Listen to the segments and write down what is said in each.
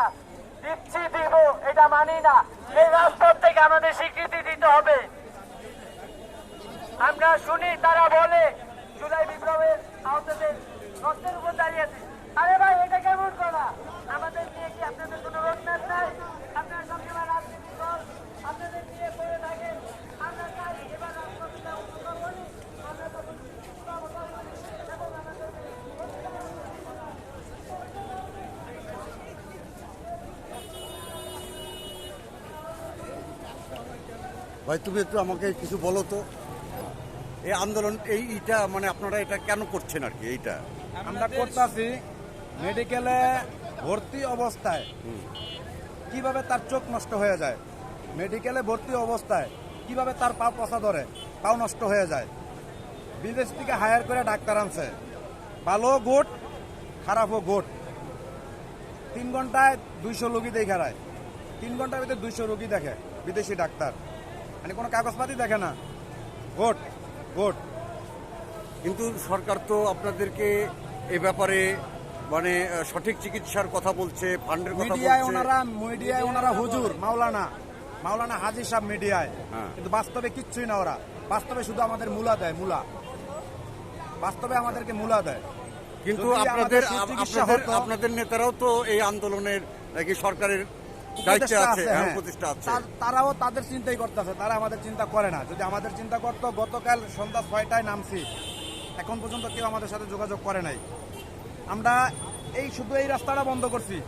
না দিচ্ছি দিব, এটা মানি না। এই রাজপথ থেকে আমাদের স্বীকৃতি দিতে হবে। আমরা শুনি, তারা বলে, জুলাই বিপ্লবের আহতদের রক্তের উপর দাঁড়িয়েছে ভাই তুমি একটু আমাকে কিছু বলো তো। এই আন্দোলন এই এইটা মানে আপনারা এটা কেন করছেন আর কি এইটা? আমরা করতেছি মেডিকেলে ভর্তি অবস্থায়। কীভাবে তার চোখ নষ্ট হয়ে যায়? মেডিকেলে ভর্তি অবস্থায় কীভাবে তার পা পচা ধরে? পাও নষ্ট হয়ে যায়। বিদেশ থেকে হায়ার করে ডাক্তার আনছে। ভালো গোট খারাপও গোট। তিন ঘন্টায় দুইশো রোগী দেখে রায় তিন ঘণ্টার ভিতরে দুইশো রোগী দেখে বিদেশি ডাক্তার। মানে কোনো কাগজপাতি দেখে না। Vote vote. কিন্তু সরকার তো আপনাদেরকে এ ব্যাপারে মানে সঠিক চিকিৎসার কথা বলছে ফান্ডের কথা মিডিয়ায় ওনারা মিডিয়ায় ওনারা হুজুর মাওলানা। মাওলানা হাজি সাহেব মিডিয়ায়। হ্যাঁ। কিন্তু বাস্তবে কিচ্ছুই না ওরা। বাস্তবে শুধু আমাদের মূলা দেয় মূলা। বাস্তবে আমাদেরকে মূলা দেয়। কিন্তু আপনাদের আপনাদের নেতারাও তো এই আন্দোলনের নাকি সরকারের দায়িত্বে আছে হ্যাঁ, হ্যাঁ। প্রতিষ্ঠা আছে। তারাও তাদের চিন্তাই করতেছে তারা আমাদের চিন্তা করে না। যদি আমাদের চিন্তা করতো গতকাল সন্ধ্যা ছয়টায় নামছি। এখন পর্যন্ত কেউ আমাদের সাথে যোগাযোগ করে নাই। আমরা এই শুধু এই রাস্তাটা বন্ধ করছি।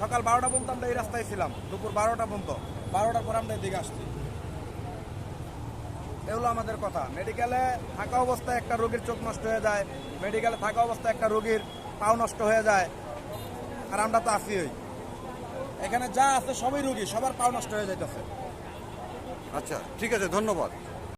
সকাল বারোটা পর্যন্ত আমরা এই রাস্তায় ছিলাম দুপুর বারোটা পর্যন্ত। বারোটার পর আমরা এদিকে আসছি। এগুলো আমাদের কথা। মেডিকেলে থাকা অবস্থায় একটা রোগীর চোখ নষ্ট হয়ে যায়। মেডিকেলে থাকা অবস্থায় একটা রোগীর পাও নষ্ট হয়ে যায়। আর আমরা তো আছি ওই। এখানে যা আছে সবই রুগী সবার পাও নষ্ট হয়ে যাইতেছে। আচ্ছা ঠিক আছে ধন্যবাদ।